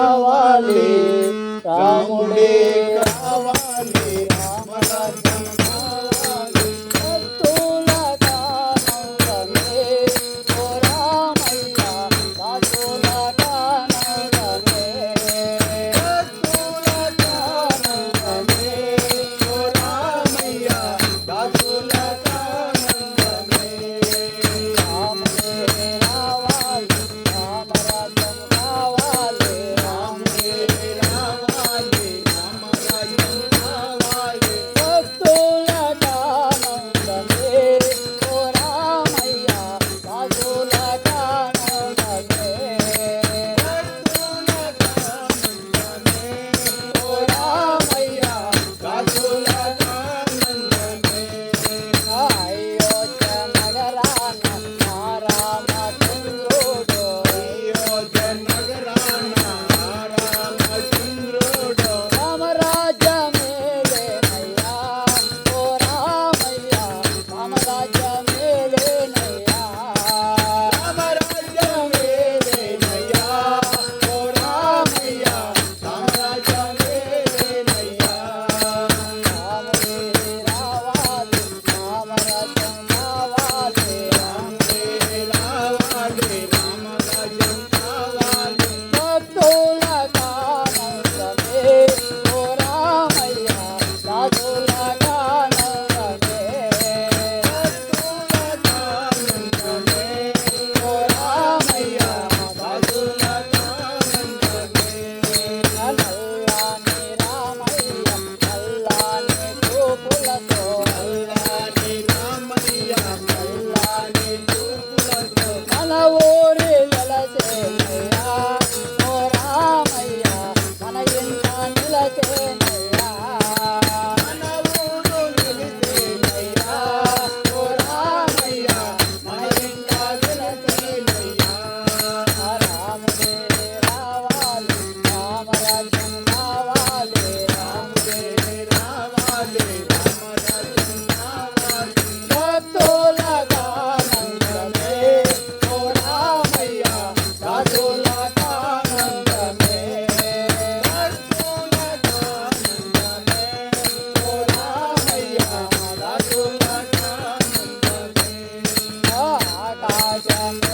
కావాలి. రాముడే కావాలి. my God. Sangha.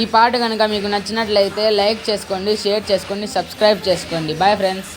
ఈ పాట కనుక మీకు నచ్చినట్లయితే లైక్ చేసుకోండి షేర్ చేసుకోండి సబ్స్క్రైబ్ చేసుకోండి. Bye friends